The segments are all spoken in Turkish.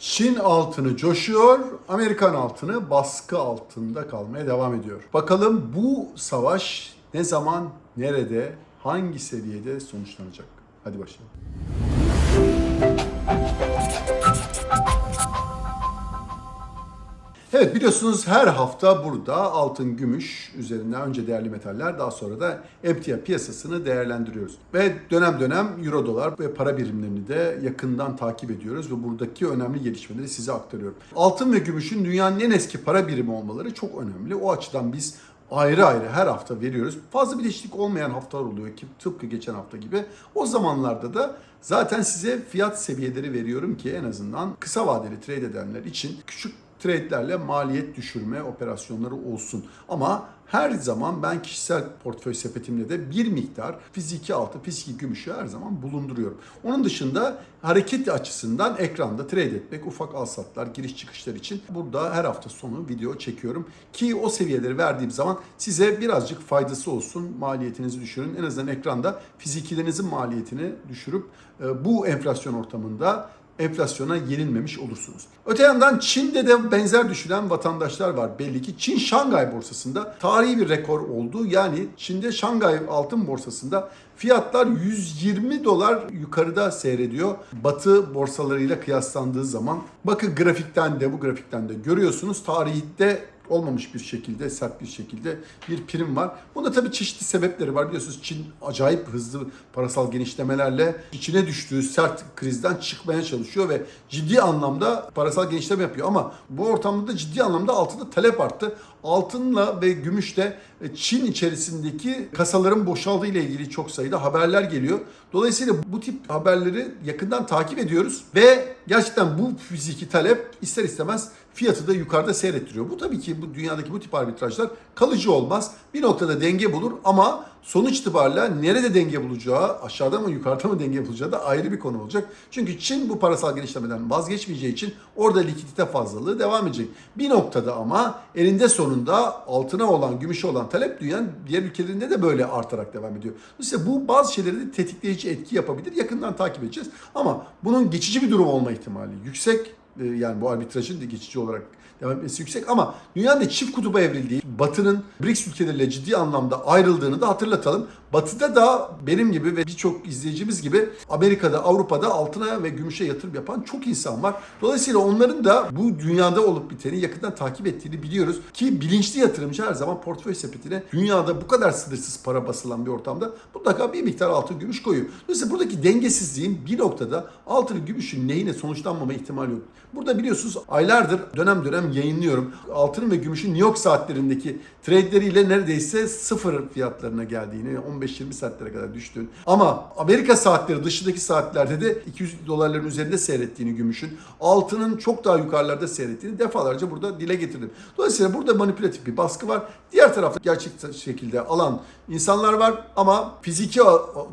Çin altını coşuyor, Amerikan altını baskı altında kalmaya devam ediyor. Bakalım bu savaş ne zaman, nerede, hangi seviyede sonuçlanacak? Hadi başlayalım. Evet biliyorsunuz her hafta burada altın, gümüş üzerinden önce değerli metaller daha sonra da emtia piyasasını değerlendiriyoruz. Ve dönem dönem euro dolar ve para birimlerini de yakından takip ediyoruz ve buradaki önemli gelişmeleri size aktarıyorum. Altın ve gümüşün dünyanın en eski para birimi olmaları çok önemli. O açıdan biz ayrı ayrı her hafta veriyoruz. Fazla bir değişiklik olmayan haftalar oluyor ki tıpkı geçen hafta gibi. O zamanlarda da zaten size fiyat seviyeleri veriyorum ki en azından kısa vadeli trade edenler için küçük trade'lerle maliyet düşürme operasyonları olsun. Ama her zaman ben kişisel portföy sepetimde de bir miktar fiziki altı, fiziki gümüşü her zaman bulunduruyorum. Onun dışında hareket açısından ekranda trade etmek, ufak alsatlar, giriş çıkışlar için burada her hafta sonu video çekiyorum. Ki o seviyeleri verdiğim zaman size birazcık faydası olsun, maliyetinizi düşürün. En azından ekranda fizikilerinizin maliyetini düşürüp e, bu enflasyon ortamında enflasyona yenilmemiş olursunuz. Öte yandan Çin'de de benzer düşünen vatandaşlar var. Belli ki Çin Şangay borsasında tarihi bir rekor oldu. Yani Çin'de Şangay altın borsasında fiyatlar 120 dolar yukarıda seyrediyor. Batı borsalarıyla kıyaslandığı zaman. Bakın grafikten de bu grafikten de görüyorsunuz tarihte olmamış bir şekilde, sert bir şekilde bir prim var. Bunda tabii çeşitli sebepleri var. Biliyorsunuz Çin acayip hızlı parasal genişlemelerle içine düştüğü sert krizden çıkmaya çalışıyor ve ciddi anlamda parasal genişleme yapıyor. Ama bu ortamda da ciddi anlamda altında talep arttı. Altınla ve gümüşte Çin içerisindeki kasaların boşaldığı ile ilgili çok sayıda haberler geliyor. Dolayısıyla bu tip haberleri yakından takip ediyoruz ve gerçekten bu fiziki talep ister istemez fiyatı da yukarıda seyrettiriyor. Bu tabii ki bu dünyadaki bu tip arbitrajlar kalıcı olmaz. Bir noktada denge bulur ama sonuç itibariyle nerede denge bulacağı, aşağıda mı yukarıda mı denge bulacağı da ayrı bir konu olacak. Çünkü Çin bu parasal genişlemeden vazgeçmeyeceği için orada likidite fazlalığı devam edecek. Bir noktada ama elinde sonunda altına olan, gümüşe olan talep dünyanın diğer ülkelerinde de böyle artarak devam ediyor. Dolayısıyla bu bazı şeyleri de tetikleyici etki yapabilir. Yakından takip edeceğiz. Ama bunun geçici bir durum olma ihtimali yüksek. Ee, Yani bu arbitrajın da geçici olarak devam etmesi yüksek ama dünyanın da çift kutuba evrildiği, Batı'nın BRICS ülkeleriyle ciddi anlamda ayrıldığını da hatırlatalım. Batı'da da benim gibi ve birçok izleyicimiz gibi Amerika'da, Avrupa'da altına ve gümüşe yatırım yapan çok insan var. Dolayısıyla onların da bu dünyada olup biteni yakından takip ettiğini biliyoruz. Ki bilinçli yatırımcı her zaman portföy sepetine dünyada bu kadar sınırsız para basılan bir ortamda mutlaka bir miktar altın gümüş koyuyor. Dolayısıyla buradaki dengesizliğin bir noktada altın gümüşün lehine sonuçlanmama ihtimali yok. Burada biliyorsunuz aylardır dönem dönem yayınlıyorum. Altının ve gümüşün New York saatlerindeki trade'leriyle neredeyse sıfır fiyatlarına geldiğini, 15-20 saatlere kadar düştüğünü. Ama Amerika saatleri dışındaki saatlerde de 200 dolarların üzerinde seyrettiğini gümüşün, altının çok daha yukarılarda seyrettiğini defalarca burada dile getirdim. Dolayısıyla burada manipülatif bir baskı var. Diğer tarafta gerçek şekilde alan insanlar var ama fiziki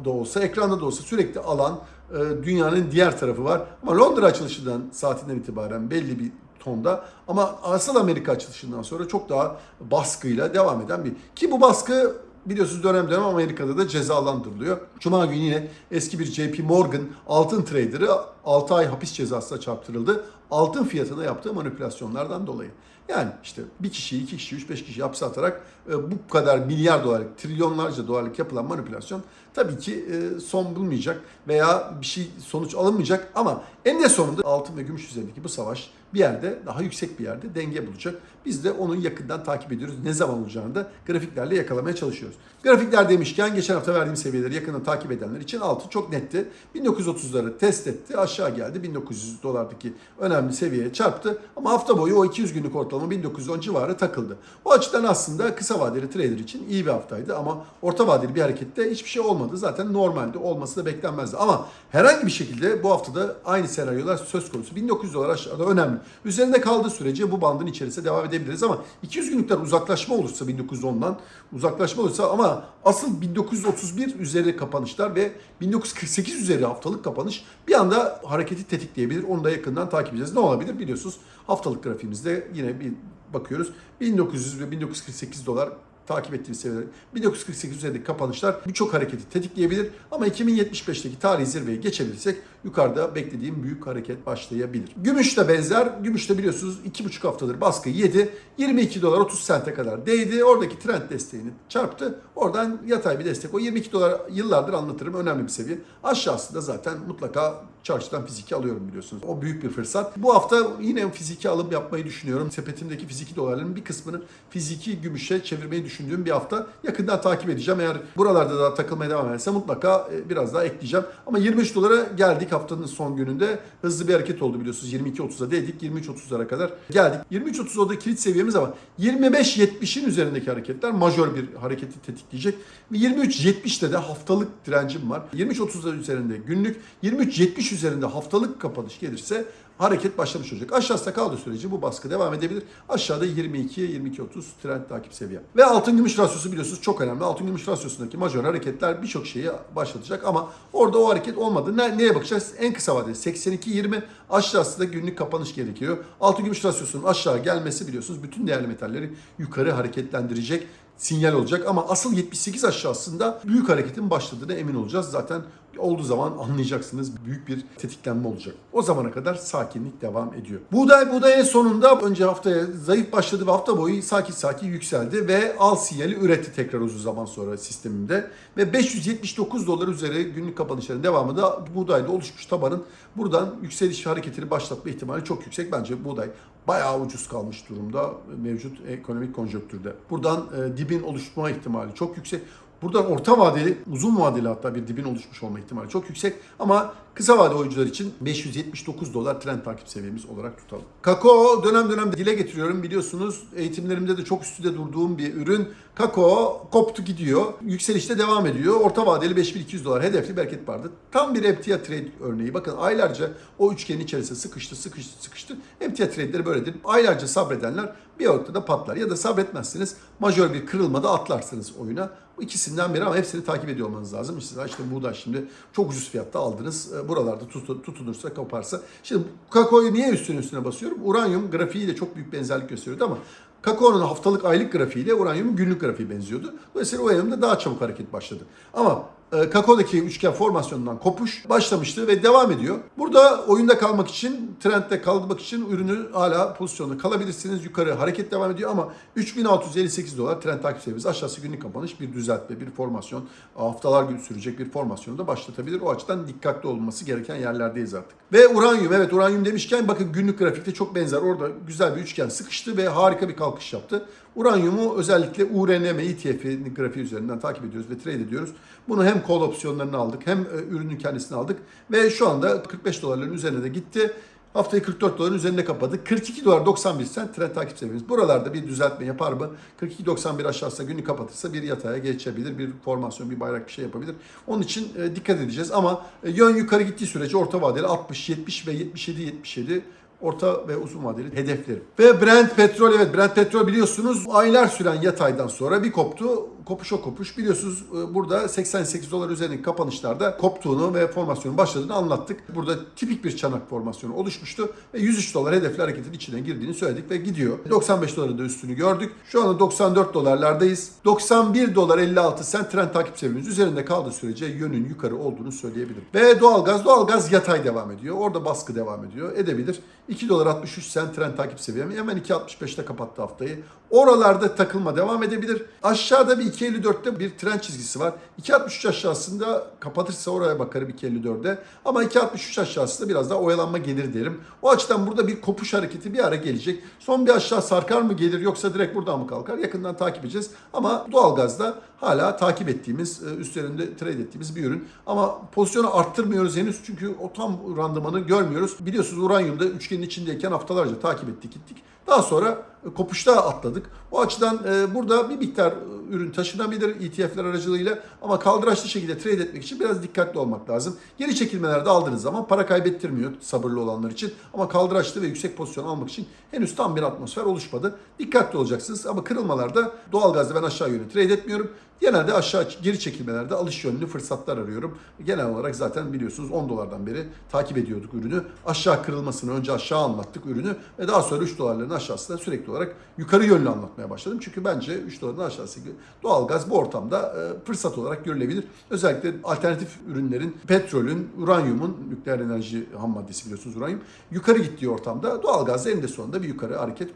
da olsa, ekranda da olsa sürekli alan e, dünyanın diğer tarafı var. Ama Londra açılışından saatinden itibaren belli bir tonda ama asıl Amerika açılışından sonra çok daha baskıyla devam eden bir ki bu baskı biliyorsunuz dönem dönem Amerika'da da cezalandırılıyor. Cuma günü yine eski bir JP Morgan altın trader'ı 6 ay hapis cezasına çarptırıldı. Altın fiyatına yaptığı manipülasyonlardan dolayı. Yani işte bir kişiyi, iki kişi, üç beş kişi hapse atarak e, bu kadar milyar dolarlık, trilyonlarca dolarlık yapılan manipülasyon tabii ki e, son bulmayacak veya bir şey sonuç alınmayacak ama eninde sonunda altın ve gümüş üzerindeki bu savaş bir yerde daha yüksek bir yerde denge bulacak. Biz de onu yakından takip ediyoruz. Ne zaman olacağını da grafiklerle yakalamaya çalışıyoruz. Grafikler demişken geçen hafta verdiğim seviyeleri yakından takip edenler için altın çok netti. 1930'ları test etti. Aşağı geldi. 1900 dolardaki önemli seviyeye çarptı. Ama hafta boyu o 200 günlük ortalama 1910 civarı takıldı. O açıdan aslında kısa vadeli trader için iyi bir haftaydı ama orta vadeli bir harekette hiçbir şey olmadı. Zaten normalde olması da beklenmezdi. Ama herhangi bir şekilde bu haftada aynı senaryolar söz konusu. 1900 dolar aşağıda önemli. Üzerinde kaldığı sürece bu bandın içerisinde devam edebiliriz ama 200 günlükten uzaklaşma olursa 1910'dan uzaklaşma olursa ama asıl 1931 üzeri kapanışlar ve 1948 üzeri haftalık kapanış bir anda hareketi tetikleyebilir. Onu da yakından takip edeceğiz. Ne olabilir biliyorsunuz haftalık grafiğimizde yine bir bakıyoruz. 1900 ve 1948 dolar takip ettiğimiz seviyeler 1948 üzerindeki kapanışlar birçok hareketi tetikleyebilir ama 2075'teki tarihi zirveyi geçebilirsek yukarıda beklediğim büyük hareket başlayabilir. Gümüş de benzer. Gümüş de biliyorsunuz 2,5 haftadır baskı yedi. 22 dolar 30 sente kadar değdi. Oradaki trend desteğini çarptı. Oradan yatay bir destek. O 22 dolar yıllardır anlatırım. Önemli bir seviye. Aşağısında zaten mutlaka çarşıdan fiziki alıyorum biliyorsunuz. O büyük bir fırsat. Bu hafta yine fiziki alım yapmayı düşünüyorum. Sepetimdeki fiziki dolarların bir kısmını fiziki gümüşe çevirmeyi düşündüğüm bir hafta. Yakından takip edeceğim. Eğer buralarda da takılmaya devam ederse mutlaka e, biraz daha ekleyeceğim. Ama 23 dolara geldik haftanın son gününde. Hızlı bir hareket oldu biliyorsunuz. 22.30'a değdik. 23.30'lara kadar geldik. 23.30 orada kilit seviyemiz ama 25.70'in üzerindeki hareketler majör bir hareketi tetikleyecek. Ve 23.70'te de haftalık direncim var. 23.30'lar üzerinde günlük, 23.70 üzerinde haftalık kapanış gelirse hareket başlamış olacak. Aşağısında kaldığı sürece bu baskı devam edebilir. Aşağıda 22-22-30 trend takip seviye. Ve altın gümüş rasyosu biliyorsunuz çok önemli. Altın gümüş rasyosundaki majör hareketler birçok şeyi başlatacak ama orada o hareket olmadı. Ne, neye bakacağız? En kısa vadeli 82-20 aşağısında günlük kapanış gerekiyor. Altın gümüş rasyosunun aşağı gelmesi biliyorsunuz bütün değerli metalleri yukarı hareketlendirecek sinyal olacak ama asıl 78 aşağısında büyük hareketin başladığına emin olacağız. Zaten olduğu zaman anlayacaksınız büyük bir tetiklenme olacak. O zamana kadar sakinlik devam ediyor. Buğday buğday en sonunda önce haftaya zayıf başladı ve hafta boyu sakin sakin yükseldi ve al sinyali üretti tekrar uzun zaman sonra sistemimde. Ve 579 dolar üzeri günlük kapanışların devamı da buğdayda oluşmuş tabanın buradan yükseliş hareketini başlatma ihtimali çok yüksek. Bence buğday bayağı ucuz kalmış durumda mevcut ekonomik konjonktürde. Buradan e, dibin oluşma ihtimali çok yüksek. Buradan orta vadeli, uzun vadeli hatta bir dibin oluşmuş olma ihtimali çok yüksek. Ama kısa vade oyuncular için 579 dolar trend takip seviyemiz olarak tutalım. Kakao dönem dönem dile getiriyorum. Biliyorsunuz eğitimlerimde de çok üstünde durduğum bir ürün. Kakao koptu gidiyor. Yükselişte devam ediyor. Orta vadeli 5200 dolar hedefli bir vardı. Tam bir MTA trade örneği. Bakın aylarca o üçgenin içerisinde sıkıştı, sıkıştı, sıkıştı. MTA trade'leri böyledir. Aylarca sabredenler bir noktada patlar. Ya da sabretmezseniz majör bir kırılmada atlarsınız oyuna. İkisinden biri ama hepsini takip ediyor olmanız lazım. İşte, işte buğday şimdi çok ucuz fiyatta aldınız. E, Buralarda tut- tutunursa koparsa. Şimdi kakaoyu niye üstüne üstüne basıyorum? Uranyum grafiğiyle çok büyük benzerlik gösteriyordu ama Kakao'nun haftalık aylık grafiğiyle uranyumun günlük grafiği benziyordu. Dolayısıyla uranyumda daha çabuk hareket başladı. Ama e, kakaodaki üçgen formasyonundan kopuş başlamıştı ve devam ediyor. Burada oyunda kalmak için, trendde kalmak için ürünü hala pozisyonda kalabilirsiniz. Yukarı hareket devam ediyor ama 3658 dolar trend takip seviyemiz. Aşağısı günlük kapanış bir düzeltme, bir formasyon. Haftalar gün sürecek bir formasyonu da başlatabilir. O açıdan dikkatli olması gereken yerlerdeyiz artık. Ve uranyum, evet uranyum demişken bakın günlük grafikte çok benzer. Orada güzel bir üçgen sıkıştı ve harika bir kalkış yaptı. Uranyumu özellikle URNM ETF'nin grafiği üzerinden takip ediyoruz ve trade ediyoruz. Bunu hem call opsiyonlarını aldık hem e, ürünün kendisini aldık ve şu anda 45 dolarların üzerine de gitti. Haftayı 44 doların üzerinde kapadı. 42 dolar 91 sen trend takip seviyemiz. Buralarda bir düzeltme yapar mı? 42.91 aşağısında günü kapatırsa bir yataya geçebilir. Bir formasyon, bir bayrak bir şey yapabilir. Onun için e, dikkat edeceğiz ama e, yön yukarı gittiği sürece orta vadeli 60, 70 ve 77, 77 orta ve uzun vadeli hedefleri. Ve Brent petrol evet Brent petrol biliyorsunuz aylar süren yataydan sonra bir koptu. Kopuş o kopuş. Biliyorsunuz e, burada 88 dolar üzerindeki kapanışlarda koptuğunu ve formasyonun başladığını anlattık. Burada tipik bir çanak formasyonu oluşmuştu ve 103 dolar hedefli hareketin içine girdiğini söyledik ve gidiyor. 95 doların da üstünü gördük. Şu anda 94 dolarlardayız. 91 dolar 56 sen trend takip seviyemiz üzerinde kaldığı sürece yönün yukarı olduğunu söyleyebilirim. Ve doğalgaz doğalgaz yatay devam ediyor. Orada baskı devam ediyor. Edebilir. 2 dolar 63 sen trend takip seviyemi hemen 2.65'te kapattı haftayı. Oralarda takılma devam edebilir. Aşağıda bir 2.54'te bir trend çizgisi var. 2.63 aşağısında kapatırsa oraya bakarım 2.54'e. Ama 2.63 aşağısında biraz daha oyalanma gelir derim. O açıdan burada bir kopuş hareketi bir ara gelecek. Son bir aşağı sarkar mı gelir yoksa direkt buradan mı kalkar? Yakından takip edeceğiz. Ama doğalgazda hala takip ettiğimiz, e, üstlerinde trade ettiğimiz bir ürün. Ama pozisyonu arttırmıyoruz henüz çünkü o tam randımanı görmüyoruz. Biliyorsunuz uranyumda üçgenin içindeyken haftalarca takip ettik gittik. Daha sonra e, kopuşta atladık. O açıdan e, burada bir miktar ürün taşınabilir ETF'ler aracılığıyla ama kaldıraçlı şekilde trade etmek için biraz dikkatli olmak lazım. Geri çekilmelerde aldığınız zaman para kaybettirmiyor sabırlı olanlar için ama kaldıraçlı ve yüksek pozisyon almak için henüz tam bir atmosfer oluşmadı. Dikkatli olacaksınız ama kırılmalarda doğalgazda ben aşağı yönlü trade etmiyorum. Genelde aşağı geri çekilmelerde alış yönlü fırsatlar arıyorum. Genel olarak zaten biliyorsunuz 10 dolardan beri takip ediyorduk ürünü. Aşağı kırılmasını önce aşağı anlattık ürünü ve daha sonra 3 dolarların aşağısında sürekli olarak yukarı yönlü anlatmaya başladım. Çünkü bence 3 doların aşağısı doğalgaz bu ortamda e, fırsat olarak görülebilir. Özellikle alternatif ürünlerin, petrolün, uranyumun, nükleer enerji ham maddesi biliyorsunuz uranyum, yukarı gittiği ortamda doğalgaz eninde sonunda bir yukarı hareket e,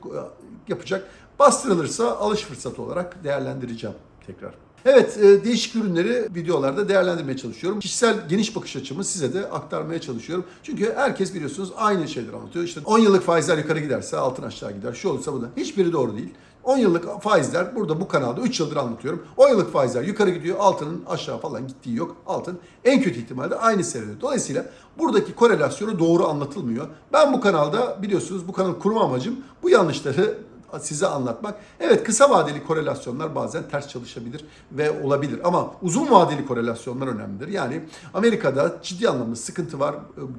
yapacak. Bastırılırsa alış fırsatı olarak değerlendireceğim tekrar. Evet, e, değişik ürünleri videolarda değerlendirmeye çalışıyorum. Kişisel geniş bakış açımı size de aktarmaya çalışıyorum. Çünkü herkes biliyorsunuz aynı şeyleri anlatıyor. İşte 10 yıllık faizler yukarı giderse altın aşağı gider. Şu olursa bu da. Hiçbiri doğru değil. 10 yıllık faizler burada bu kanalda 3 yıldır anlatıyorum. 10 yıllık faizler yukarı gidiyor. Altının aşağı falan gittiği yok. Altın en kötü ihtimalle aynı seyrediyor. Dolayısıyla buradaki korelasyonu doğru anlatılmıyor. Ben bu kanalda biliyorsunuz bu kanalı kurma amacım bu yanlışları size anlatmak. Evet kısa vadeli korelasyonlar bazen ters çalışabilir ve olabilir ama uzun vadeli korelasyonlar önemlidir. Yani Amerika'da ciddi anlamda sıkıntı var.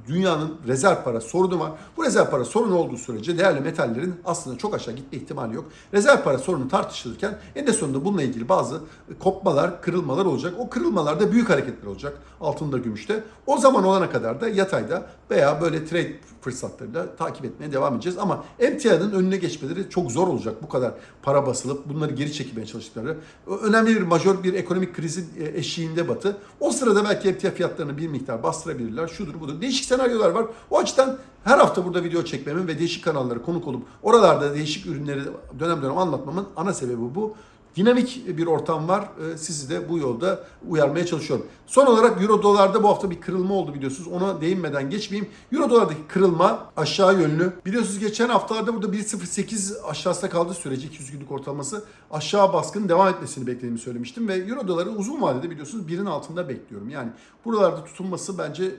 Dünyanın rezerv para sorunu var. Bu rezerv para sorunu olduğu sürece değerli metallerin aslında çok aşağı gitme ihtimali yok. Rezerv para sorunu tartışılırken en sonunda bununla ilgili bazı kopmalar, kırılmalar olacak. O kırılmalarda büyük hareketler olacak altında, gümüşte. O zaman olana kadar da yatayda veya böyle trade fırsatlarıyla takip etmeye devam edeceğiz. Ama emtianın önüne geçmeleri çok zor olacak. Bu kadar para basılıp bunları geri çekmeye çalıştıkları. Önemli bir majör bir ekonomik krizin e, eşiğinde batı. O sırada belki emtia fiyatlarını bir miktar bastırabilirler. Şudur budur. Değişik senaryolar var. O açıdan her hafta burada video çekmemin ve değişik kanallara konuk olup oralarda değişik ürünleri dönem dönem anlatmamın ana sebebi bu dinamik bir ortam var. Ee, Sizi de bu yolda uyarmaya çalışıyorum. Son olarak Euro dolarda bu hafta bir kırılma oldu biliyorsunuz. Ona değinmeden geçmeyeyim. Euro dolardaki kırılma aşağı yönlü. Biliyorsunuz geçen haftalarda burada 1.08 aşağısında kaldığı sürece 200 günlük ortalaması aşağı baskının devam etmesini beklediğimi söylemiştim. Ve Euro doları uzun vadede biliyorsunuz birin altında bekliyorum. Yani buralarda tutulması bence e,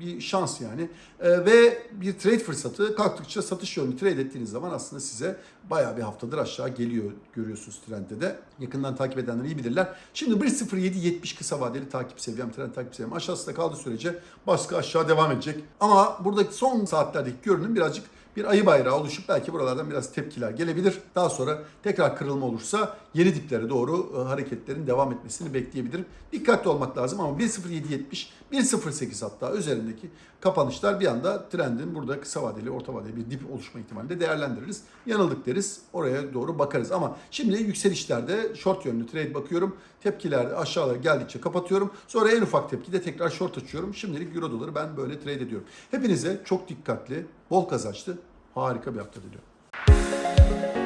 bir şans yani. Ee, ve bir trade fırsatı kalktıkça satış yönlü trade ettiğiniz zaman aslında size bayağı bir haftadır aşağı geliyor görüyorsunuz trendde de. Yakından takip edenler iyi bilirler. Şimdi 1.07.70 kısa vadeli takip seviyem, trend takip seviyem aşağısında kaldığı sürece baskı aşağı devam edecek. Ama buradaki son saatlerdeki görünüm birazcık bir ayı bayrağı oluşup belki buralardan biraz tepkiler gelebilir. Daha sonra tekrar kırılma olursa yeni diplere doğru e, hareketlerin devam etmesini bekleyebilirim. Dikkatli olmak lazım ama 1.0770, 1.08 hatta üzerindeki kapanışlar bir anda trendin burada kısa vadeli, orta vadeli bir dip oluşma ihtimalini de değerlendiririz. Yanıldık deriz. Oraya doğru bakarız. Ama şimdi yükselişlerde short yönlü trade bakıyorum. Tepkiler aşağılara geldikçe kapatıyorum. Sonra en ufak tepkide tekrar short açıyorum. Şimdilik euro doları ben böyle trade ediyorum. Hepinize çok dikkatli, bol kazançlı, harika bir hafta diliyorum.